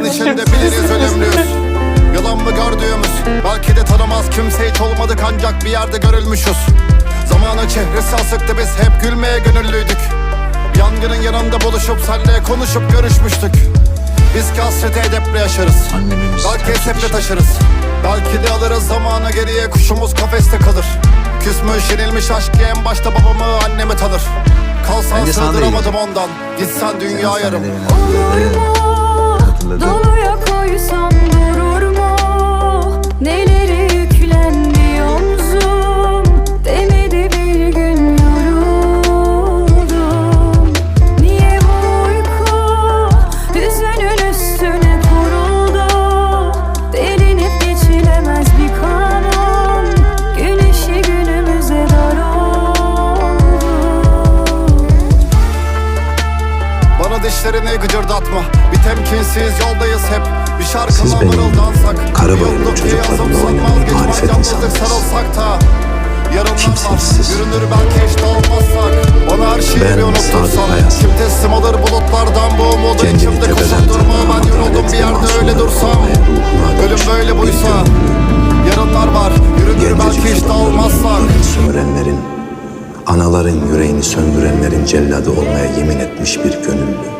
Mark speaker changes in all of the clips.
Speaker 1: Zaman içinde biliriz ölümlüyüz Yalan mı gördüğümüz Belki de tanımaz. Kimse hiç olmadık ancak bir yerde görülmüşüz. Zamanın çehresi asıktı biz hep gülmeye gönüllüydük. Yangının yanında buluşup senle konuşup görüşmüştük. Biz ki hasreti edeple yaşarız. Belki eseple taşırız. Belki de alırız zamanı geriye kuşumuz kafeste kalır. Küsmüş yenilmiş aşk en başta babamı annemi tanır. Kalsan sığdıramadım ondan. Gitsen dünya yarım.
Speaker 2: Olur mu?
Speaker 1: Don't Dişlerini gıcırdatma. Bir temkinsiz yoldayız hep. Bir
Speaker 3: Siz
Speaker 1: şarkıla
Speaker 3: benim
Speaker 1: mırıldansak
Speaker 3: Karabayır'ın çocuklarımla oynanan marifet
Speaker 1: var
Speaker 3: Kimsiniz siz?
Speaker 1: Yürünür belki hiç dağılmazsak Bana her şeyi
Speaker 3: Ben
Speaker 1: bir unutursan. Kim teslim alır bulutlardan bu umudu?
Speaker 3: Kendimi tepeden tırnağa
Speaker 1: Ben yoruldum bir yerde öyle dursam. Ölüm böyle buysa. Yarınlar var. Yürünür belki hiç dağılmazsak
Speaker 3: sömürenlerin, anaların yüreğini söndürenlerin celladı olmaya yemin etmiş bir gönüllü.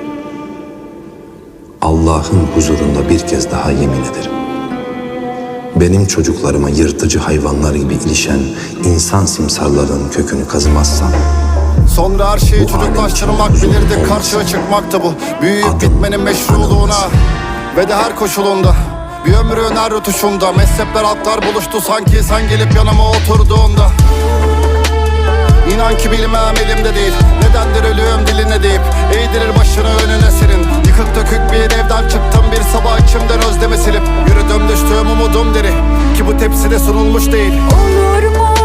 Speaker 3: Allah'ın huzurunda bir kez daha yemin ederim. Benim çocuklarıma yırtıcı hayvanlar gibi ilişen insan simsarlarının kökünü kazımazsam,
Speaker 1: Sonra her şeyi çocuklaştırmak
Speaker 3: huzuru
Speaker 1: karşıya çıkmaktı bu Büyüyüp gitmenin meşruluğuna. Ve de her koşulunda Bir ömrün her rötuşunda Mezhepler halklar buluştu sanki sen gelip yanıma oturduğunda İnan ki bilmem elimde değil. Nedendir ölüm diline deyip Eğdirir başını önüne senin. Yıkık dökük bir evden çıktım Bir sabah içimden özlemi silip. Yürüdüm düştüğüm umudum deri Ki bu tepside sunulmuş değil.
Speaker 2: Olur mu?